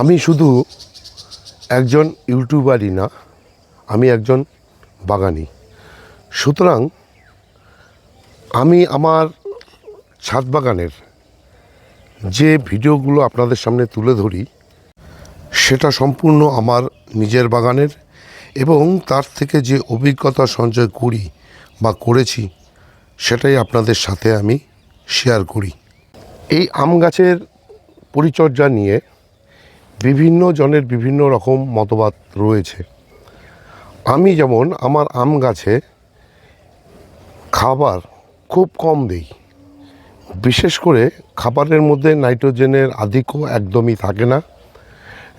আমি শুধু একজন ইউটিউবারই না, আমি একজন বাগানি। সুতরাং আমি আমার ছাদ বাগানের যে ভিডিওগুলো আপনাদের সামনে তুলে ধরি, সেটা সম্পূর্ণ আমার নিজের বাগানের এবং তার থেকে যে অভিজ্ঞতা সঞ্চয় করি বা করেছি, সেটাই আপনাদের সাথে আমি শেয়ার করি। এই আম গাছের পরিচর্যা নিয়ে বিভিন্ন জনের বিভিন্ন রকম মতবাদ রয়েছে। আমি যেমন আমার আম গাছে খাবার খুব কম দেই। বিশেষ করে খাবারের মধ্যে নাইট্রোজেনের আধিক্য একদমই থাকে না।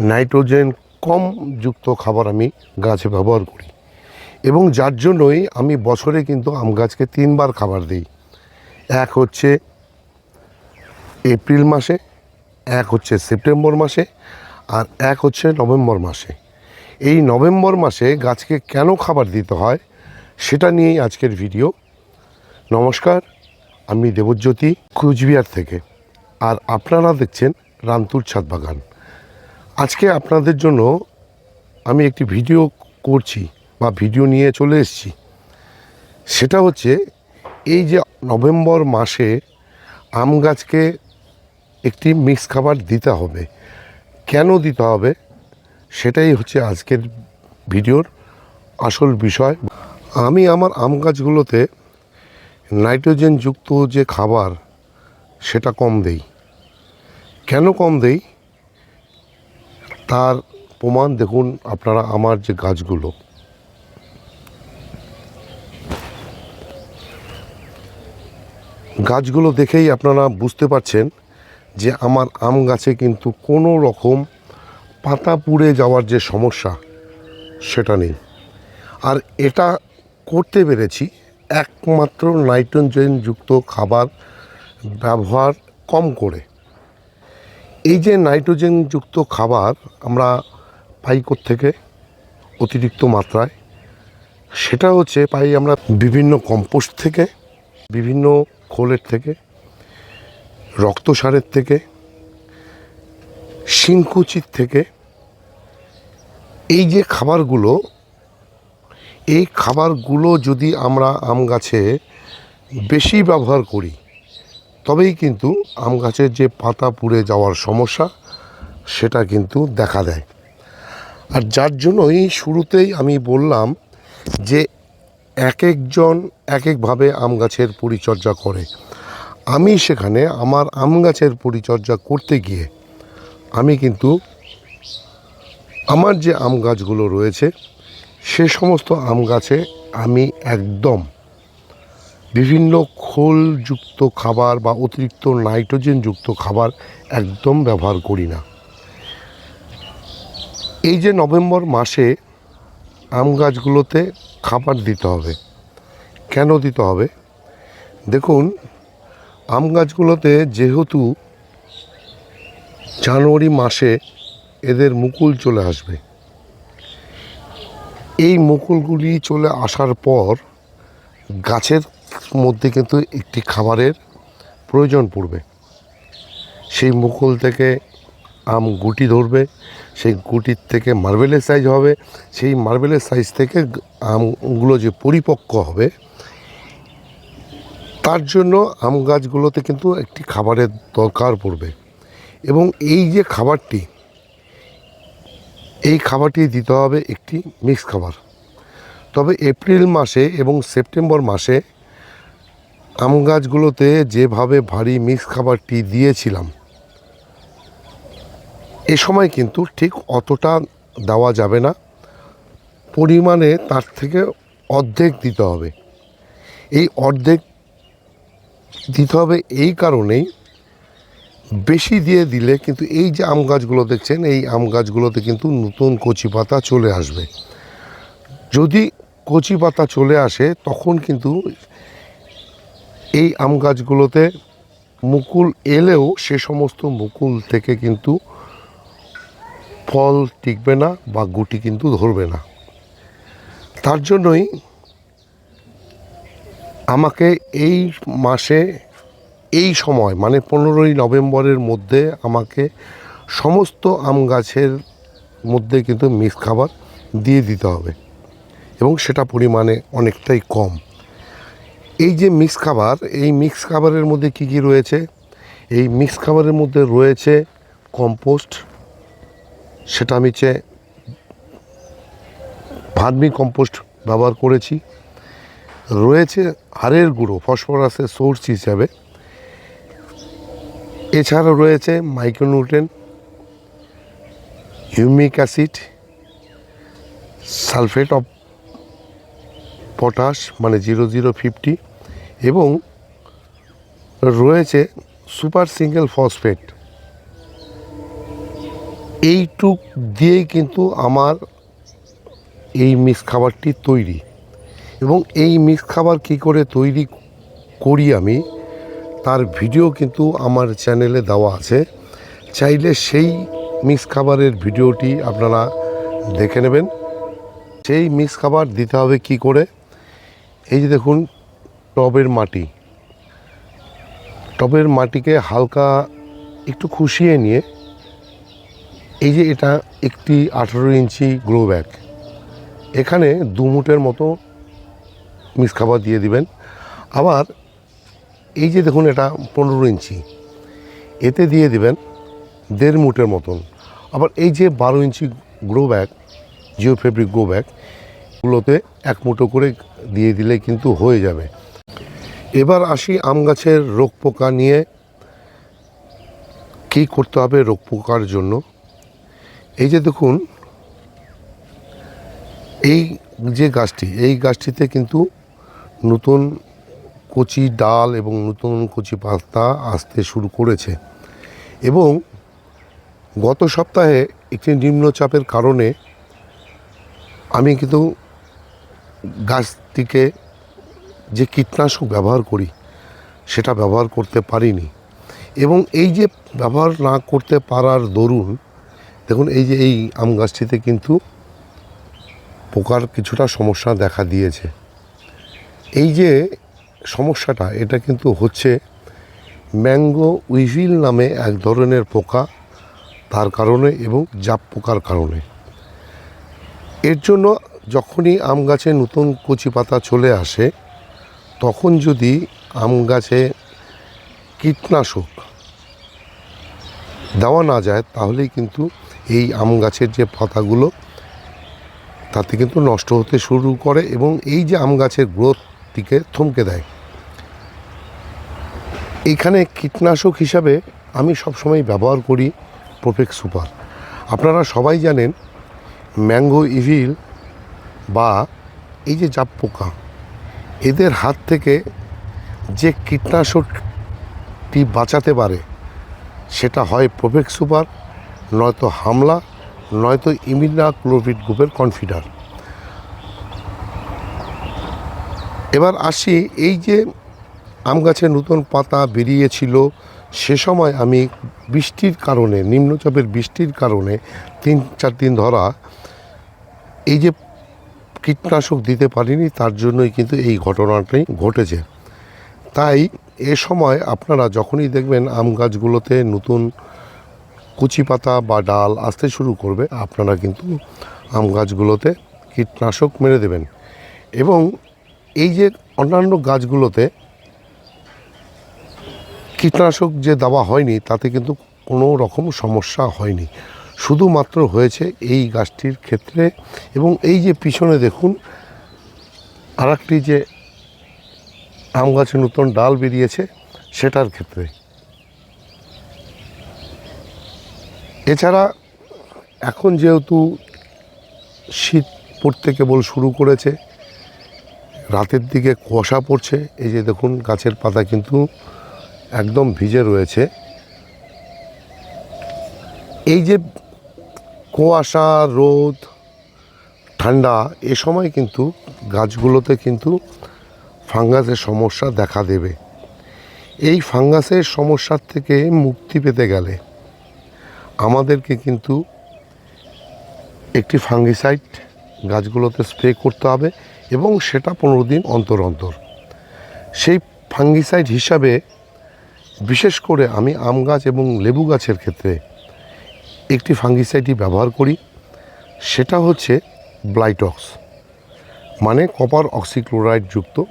নাইট্রোজেন কম যুক্ত খাবার আমি গাছে ব্যবহার করি। এবং যার জন্যই আমি বছরে কিন্তু আম গাছকে তিনবার খাবার দিই। এক হচ্ছে এপ্রিল মাসে, এক হচ্ছে সেপ্টেম্বর মাসে আর এক হচ্ছে নভেম্বর মাসে। এই নভেম্বর মাসে গাছকে কেন খাবার দিতে হয় সেটা নিয়েই আজকের ভিডিও। নমস্কার, আমি দেবজ্যোতি কুচবিহার থেকে। আর আপনারা দেখছেন রান্তুর ছাদ বাগান। আজকে আপনাদের জন্য আমি একটি ভিডিও করছি বা ভিডিও নিয়ে চলে এসেছি। সেটা হচ্ছে এই যে নভেম্বর মাসে আম গাছকে একটি মিক্স খাবার দিতে হবে। কেন দিতে হবে, সেটাই হচ্ছে আজকের ভিডিওর আসল বিষয়। আমি আমার আম গাছগুলোতে নাইট্রোজেনযুক্ত যে খাবার, সেটা কম দেই। কেন কম দেই? তার প্রমাণ দেখুন আপনারা আমার যে গাছগুলো। গাছগুলো দেখেই আপনারা বুঝতে পারছেন যে আমার আম গাছে কিন্তু কোনো রকম পাতা পুড়ে যাওয়ার যে সমস্যা, সেটা নেই। আর এটা করতে পেরেছি একমাত্র নাইট্রোজেনযুক্ত খাবার ব্যবহার কম করে। এই যে নাইট্রোজেনযুক্ত খাবার আমরা পাই থেকে অতিরিক্ত মাত্রায়। সেটা হচ্ছে পাই আমরা বিভিন্ন কম্পোস্ট থেকে, বিভিন্ন খোলের থেকে রক্ত সারের থেকে, শিংকুচির থেকে, এই যে খাবারগুলো, এই খাবারগুলো যদি আমরা আম গাছে বেশি ব্যবহার করি, তবেই কিন্তু আম গাছের যে পাতা পুড়ে যাওয়ার সমস্যা, সেটা কিন্তু দেখা দেয়। আর যার জন্যই শুরুতেই আমি বললাম যে এক একজন এক একভাবে আম গাছের পরিচর্যা করে। আমি সেখানে আমার আম গাছের পরিচর্যা করতে গিয়ে আমি কিন্তু আমার যে আম গাছগুলো রয়েছে, সে সমস্ত আম গাছে আমি একদম বিভিন্ন খোলযুক্ত খাবার বা অতিরিক্ত নাইট্রোজেনযুক্ত খাবার একদম ব্যবহার করি না। এই যে নভেম্বর মাসে আম গাছগুলোতে খাবার দিতে হবে, কেন দিতে হবে? দেখুন আম গাছগুলোতে যেহেতু জানুয়ারি মাসে এদের মুকুল চলে আসবে, এই মুকুলগুলি চলে আসার পর গাছের মধ্যে কিন্তু একটি খাবারের প্রয়োজন পড়বে। সেই মুকুল থেকে আম গুটি ধরবে, সেই গুটির থেকে মার্বেলের সাইজ হবে, সেই মার্বেলের সাইজ থেকে আমগুলো যে পরিপক্ক হবে তার জন্য আম গাছগুলোতে কিন্তু একটি খাবারের দরকার পড়বে। এবং এই যে খাবারটি, এই খাবারটি দিতে হবে একটি মিক্স খাবার। তবে এপ্রিল মাসে এবং সেপ্টেম্বর মাসে আম গাছগুলোতে যেভাবে ভারী মিক্স খাবারটি দিয়েছিলাম, এ সময় কিন্তু ঠিক অতটা দেওয়া যাবে না। পরিমাণে তার থেকে অর্ধেক দিতে হবে। এই অর্ধেক দিতে হবে এই কারণেই বেশি দিয়ে দিলে কিন্তু এই যে আম গাছগুলো দেখছেন, এই আম গাছগুলোতে কিন্তু নতুন কচি পাতা চলে আসবে। যদি কচি পাতা চলে আসে, তখন কিন্তু এই আম গাছগুলোতে মুকুল এলেও সে সমস্ত মুকুল থেকে কিন্তু ফল টিকবে না বা গুটি কিন্তু ধরবে না। তার জন্যই আমাকে এই মাসে, এই সময় মানে পনেরোই নভেম্বরের মধ্যে আমাকে সমস্ত আম গাছের মধ্যে কিন্তু মিক্স খাবার দিয়ে দিতে হবে। এবং সেটা পরিমাণে অনেকটাই কম। এই যে মিক্স খাবার, এই মিক্স খাবারের মধ্যে কি কি রয়েছে? এই মিক্স খাবারের মধ্যে রয়েছে কম্পোস্ট, সেটা আমি চে ভার্মি কম্পোস্ট ব্যবহার করেছি। রয়েছে হাড়ের গুঁড়ো, ফসফরাসের সোর্স হিসাবে। এছাড়া রয়েছে micronutrient humic acid sulphate of potash মানে জিরো জিরো ফিফটি এবং রয়েছে সুপার সিঙ্গেল ফসফেট এইটুক দিয়েই কিন্তু আমার এই মিক্স খাবারটি তৈরি। এবং এই মিক্স খাবার কী করে তৈরি করি আমি, তার ভিডিও কিন্তু আমার চ্যানেলে দেওয়া আছে। চাইলে সেই মিক্স খাবারের ভিডিওটি আপনারা দেখে নেবেন। সেই মিক্স খাবার দিতে হবে কি করে? এই যে দেখুন, টবের মাটি। টবের মাটিকে হালকা একটু খুশিয়ে নিয়ে, এই যে এটা একটি আঠেরো ইঞ্চি গ্রো ব্যাগ এখানে দু মুটের মতো মিক্স খাবার দিয়ে দিবেন। আবার এই যে দেখুন এটা পনেরো ইঞ্চি। এতে দিয়ে দিবেন দেড় মুটের মতন। আবার এই যে বারো inch grow bag, geo fabric grow bag গুলোতে এক মুঠো করে দিয়ে দিলে কিন্তু হয়ে যাবে। এবার আসি আম গাছের রোগ পোকা নিয়ে। কী করতে হবে রোগ পোকার জন্য? এই যে দেখুন, এই যে গাছটি, এই গাছটিতে কিন্তু নতুন কচি ডাল এবং নতুন কচি পাতা আসতে শুরু করেছে। এবং গত সপ্তাহে একটি নিম্নচাপের কারণে আমি কিন্তু গাছটিকে যে কীটনাশক ব্যবহার করি, সেটা ব্যবহার করতে পারিনি। এবং এই যে ব্যবহার না করতে পারার দরুন, দেখুন এই যে এই আম গাছটিতে কিন্তু পোকার কিছুটা সমস্যা দেখা দিয়েছে। এই যে সমস্যাটা, এটা কিন্তু হচ্ছে ম্যাঙ্গো উইভিল নামে এক ধরনের পোকা, তার কারণে এবং জাপ পোকার কারণে। এর জন্য যখনই আম গাছে নতুন কচি পাতা চলে আসে, তখন যদি আম গাছে কীটনাশক দেওয়া না যায়, তাহলেই কিন্তু এই আম গাছের যে পাতাগুলো, তাতে কিন্তু নষ্ট হতে শুরু করে এবং এই যে আম গাছের গ্রোথটিকে থমকে দেয়। এইখানে কীটনাশক হিসাবে আমি সবসময় ব্যবহার করি প্রোফেক্ট সুপার আপনারা সবাই জানেন ম্যাঙ্গো ইভিল বা এই যে জাপ পোকা, এদের হাত থেকে যে কীটনাশকটি বাঁচাতে পারে, সেটা হয় প্রোফেক্ট সুপার নয়তো হামলা, নয়তো ইমিনা ক্লোভিড গ্রুপের কনফিডার। এবার আসি এই যে আম গাছে নতুন পাতা বেরিয়েছিল, সে সময় আমি বৃষ্টির কারণে, নিম্নচাপের বৃষ্টির কারণে তিন, চার দিন ধরা এই যে কীটনাশক দিতে পারিনি, তার জন্যই কিন্তু এই ঘটনাটাই ঘটেছে। তাই এ সময় আপনারা যখনই দেখবেন আম গাছগুলোতে নতুন কুচি পাতা বা ডাল আসতে শুরু করবে, আপনারা কিন্তু আম গাছগুলোতে কীটনাশক মেরে দেবেন। এবং এই যে অন্যান্য গাছগুলোতে কীটনাশক যে দেওয়া হয়নি, তাতে কিন্তু কোনো রকম সমস্যা হয়নি। শুধুমাত্র হয়েছে এই গাছটির ক্ষেত্রে এবং এই যে পিছনে দেখুন আর যে আম গাছে নতুন ডাল বেরিয়েছে, সেটার ক্ষেত্রে। এছাড়া এখন যেহেতু শীত পড়তে কেবল শুরু করেছে রাতের দিকে কুয়াশা পড়ছে। এই যে দেখুন, গাছের পাতা কিন্তু একদম ভিজে রয়েছে। এই যে কুয়াশা, রোদ, ঠান্ডা, এ সময় কিন্তু গাছগুলোতে কিন্তু ফাঙ্গাসের সমস্যা দেখা দেবে। এই ফাঙ্গাসের সমস্যার থেকে মুক্তি পেতে গেলে আমাদেরকে কিন্তু একটি ফাঙ্গিসাইড গাছগুলোতে স্প্রে করতে হবে। এবং সেটা পনেরো দিন অন্তর অন্তর। সেই ফাঙ্গিসাইড হিসাবে বিশেষ করে আমি আম গাছ এবং লেবু গাছের ক্ষেত্রে একটি ফাঙ্গিসাইডই ব্যবহার করি। সেটা হচ্ছে ব্লাইটক্স মানে কপার অক্সিক্লোরাইড যুক্ত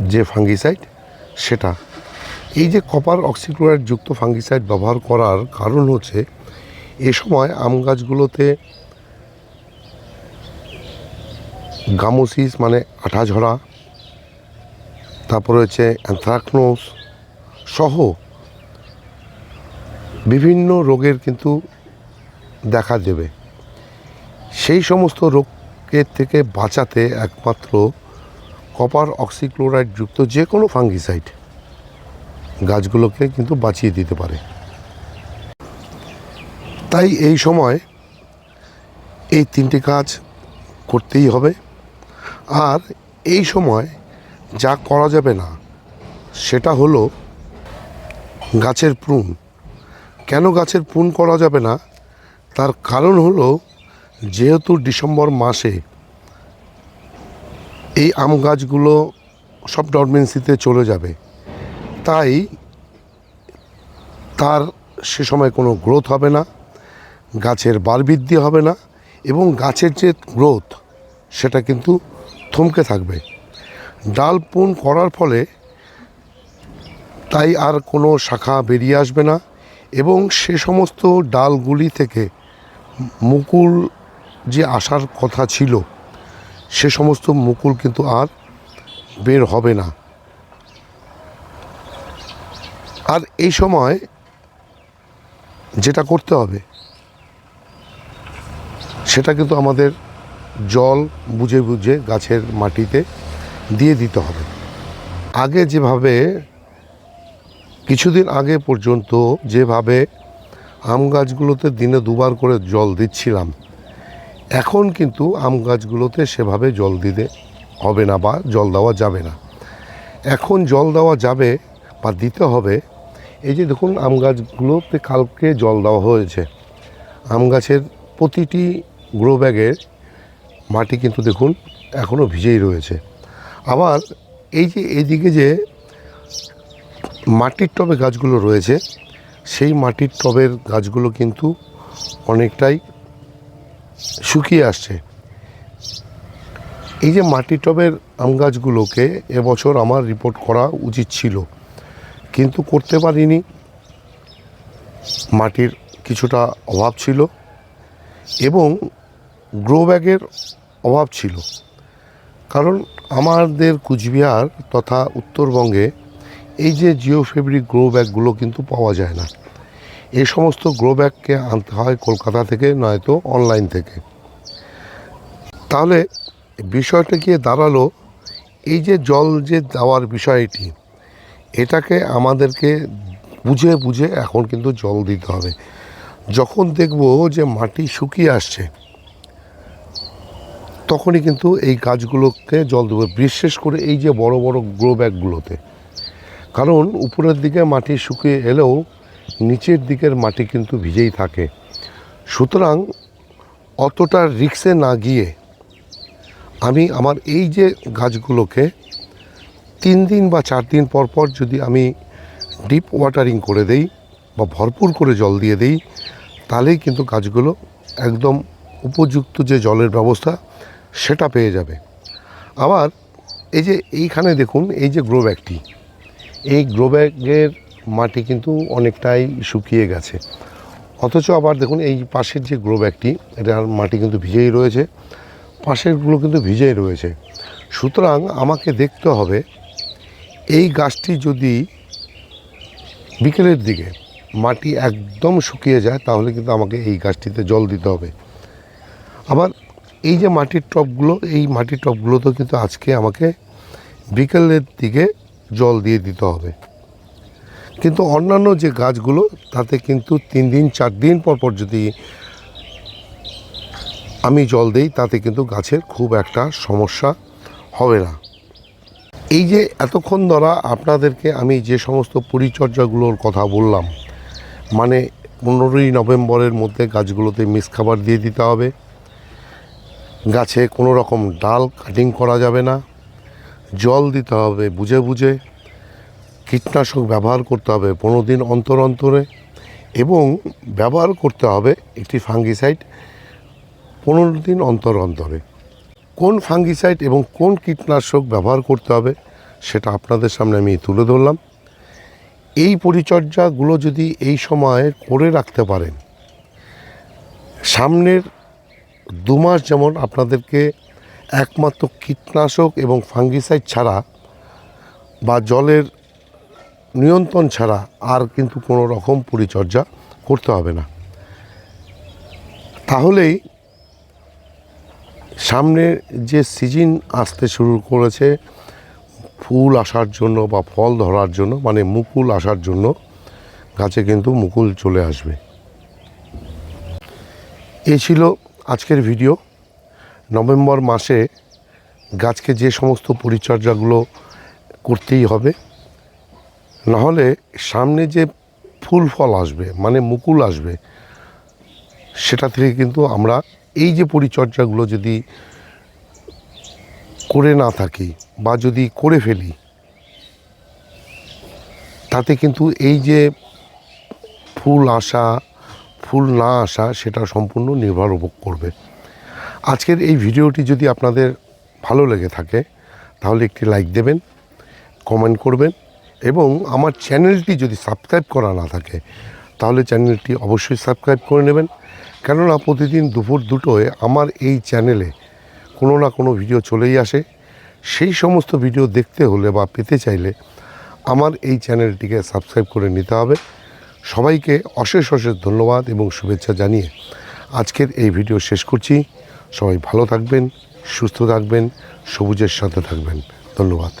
যে ফাঙ্গিসাইড সেটা। এই যে কপার অক্সিক্লোরাইড যুক্ত ফাঙ্গিসাইড ব্যবহার করার কারণ হচ্ছে, এ সময় আম গাছগুলোতে গামোসিস মানে আঠা ঝরা তারপর হচ্ছে অ্যানথ্রাকনোস সহ বিভিন্ন রোগের কিন্তু দেখা দেবে। সেই সমস্ত রোগের থেকে বাঁচাতে একমাত্র কপার অক্সিক্লোরাইড যুক্ত যে কোনো ফাঙ্গিসাইড গাছগুলোকে কিন্তু বাঁচিয়ে দিতে পারে। তাই এই সময় এই তিনটি কাজ করতেই হবে। আর এই সময় যা করা যাবে না, সেটা হলো গাছের প্রুন কেন গাছের প্রুন করা যাবে না? তার কারণ হলো যেহেতু ডিসেম্বর মাসে এই আম গাছগুলো সব ডরমেন্সিতে চলে যাবে, তাই তার সে সময় কোনো গ্রোথ হবে না, গাছের বার বৃদ্ধি হবে না এবং গাছের যে গ্রোথ সেটা কিন্তু থমকে থাকবে। ডাল পুন করার ফলে তাই আর কোনো শাখা বেরিয়ে আসবে না এবং সে সমস্ত ডালগুলি থেকে মুকুল যে আসার কথা ছিল, সে সমস্ত মুকুল কিন্তু আর বের হবে না। আর এই সময় যেটা করতে হবে, সেটা কিন্তু আমাদের জল বুঝে বুঝে গাছের মাটিতে দিয়ে দিতে হবে। আগে যেভাবে, কিছুদিন আগে পর্যন্ত যেভাবে আম গাছগুলোতে দিনে দুবার করে জল দিচ্ছিলাম, এখন কিন্তু আম গাছগুলোতে সেভাবে জল দিতে হবে না বা জল দেওয়া যাবে না। এখন জল দেওয়া যাবে বা দিতে হবে, এই যে দেখুন আম গাছগুলোতে কালকে জল দেওয়া হয়েছে। আম গাছের প্রতিটি গ্রো ব্যাগের মাটি কিন্তু দেখুন এখনও ভিজেই রয়েছে। আবার এই যে এইদিকে যে মাটির টবে গাছগুলো রয়েছে, সেই মাটির টবের গাছগুলো কিন্তু অনেকটাই শুকিয়ে আসছে। এই যে মাটির টবের আম গাছগুলোকে এবছর আমার রিপোর্ট করা উচিত ছিল, কিন্তু করতে পারিনি। মাটির কিছুটা অভাব ছিল এবং গ্রো ব্যাগের অভাব ছিল। কারণ আমাদের কুচবিহার তথা উত্তরবঙ্গে এই যে জিও ফেব্রিক গ্রো ব্যাগগুলো কিন্তু পাওয়া যায় না। এই সমস্ত গ্রো ব্যাগকে আনতে হয় কলকাতা থেকে, নয়তো অনলাইন থেকে। তাহলে বিষয়টা গিয়ে দাঁড়াল, এই যে জল যে দেওয়ার বিষয়টি, এটাকে আমাদেরকে বুঝে বুঝে এখন কিন্তু জল দিতে হবে। যখন দেখব যে মাটি শুকিয়ে আসছে তখনই কিন্তু এই গাছগুলোকে জল দেবো, বিশেষ করে এই যে বড় বড় গ্রো ব্যাগগুলোতে কারণ উপরের দিকে মাটি শুকিয়ে এলেও নিচের দিকের মাটি কিন্তু ভিজেই থাকে। সুতরাং অতটা রিক্সে না গিয়ে আমি আমার এই যে গাছগুলোকে তিন দিন বা চার দিন পর পর যদি আমি ডিপ ওয়াটারিং করে দেই বা ভরপুর করে জল দিয়ে দেই, তাহলেই কিন্তু গাছগুলো একদম উপযুক্ত যে জলের ব্যবস্থা সেটা পেয়ে যাবে। আবার এই যে এইখানে দেখুন, এই যে গ্রো ব্যাগটি এই গ্রো ব্যাগের মাটি কিন্তু অনেকটাই শুকিয়ে গেছে। অথচ আবার দেখুন, এই পাশের যে গ্রো ব্যাগটি এটার মাটি কিন্তু ভিজেই রয়েছে, পাশেরগুলো কিন্তু ভিজেই রয়েছে। সুতরাং আমাকে দেখতে হবে, এই গাছটি যদি বিকেলের দিকে মাটি একদম শুকিয়ে যায়, তাহলে কিন্তু আমাকে এই গাছটিতে জল দিতে হবে। আবার এই যে মাটির টবগুলো এই মাটির টবগুলোতেও কিন্তু আজকে আমাকে বিকেলের দিকে জল দিয়ে দিতে হবে। কিন্তু অন্যান্য যে গাছগুলো, তাতে কিন্তু তিন দিন, চার দিন পর পর যদি আমি জল দেই, তাতে কিন্তু গাছের খুব একটা সমস্যা হবে না। এই যে এতক্ষণ ধরা আপনাদেরকে আমি যে সমস্ত পরিচর্যাগুলোর কথা বললাম মানে পনেরোই নভেম্বরের মধ্যে গাছগুলোতে মিস খাবার দিয়ে দিতে হবে। গাছে কোনো রকম ডাল কাটিং করা যাবে না। জল দিতে হবে বুঝে বুঝে। কীটনাশক ব্যবহার করতে হবে পনেরো দিন অন্তর অন্তরে এবং ব্যবহার করতে হবে একটি ফাঙ্গিসাইড পনেরো দিন অন্তর অন্তরে। কোন ফাঙ্গিসাইড এবং কোন কীটনাশক ব্যবহার করতে হবে সেটা আপনাদের সামনে আমি তুলে ধরলাম। এই পরিচর্যাগুলো যদি এই সময়ে করে রাখতে পারেন, সামনের দু মাস যেমন আপনাদেরকে একমাত্র কীটনাশক এবং ফাঙ্গিসাইড ছাড়া বা জলের নিয়ন্ত্রণ ছাড়া আর কিন্তু কোনো রকম পরিচর্যা করতে হবে না। তাহলেই সামনে যে সিজন আসতে শুরু করেছে, ফুল আসার জন্য বা ফল ধরার জন্য মানে মুকুল আসার জন্য গাছে কিন্তু মুকুল চলে আসবে। এ ছিল আজকের ভিডিও, নভেম্বর মাসে গাছকে যে সমস্ত পরিচর্যাগুলো করতেই হবে, নাহলে সামনে যে ফুল ফল আসবে মানে মুকুল আসবে, সেটা থেকে কিন্তু আমরা এই যে পরিচর্যাগুলো যদি করে না থাকি বা যদি করে ফেলি, তাতে কিন্তু এই যে ফুল আসা ফুল না আসা, সেটা সম্পূর্ণ নির্ভর করবে। আজকের এই ভিডিওটি যদি আপনাদের ভালো লেগে থাকে, তাহলে একটি লাইক দেবেন, কমেন্ট করবেন এবং আমার চ্যানেলটি যদি সাবস্ক্রাইব করা না থাকে, তাহলে চ্যানেলটি অবশ্যই সাবস্ক্রাইব করে নেবেন। কেননা প্রতিদিন দুপুর দুটোয় আমার এই চ্যানেলে কোনো না কোনো ভিডিও চলেই আসে। সেই সমস্ত ভিডিও দেখতে হলে বা পেতে চাইলে আমার এই চ্যানেলটিকে সাবস্ক্রাইব করে নিতে হবে। সবাইকে অশেষ অশেষ ধন্যবাদ এবং শুভেচ্ছা জানিয়ে আজকের এই ভিডিও শেষ করছি। সবাই ভালো থাকবেন, সুস্থ থাকবেন, সবুজের সাথে থাকবেন। ধন্যবাদ।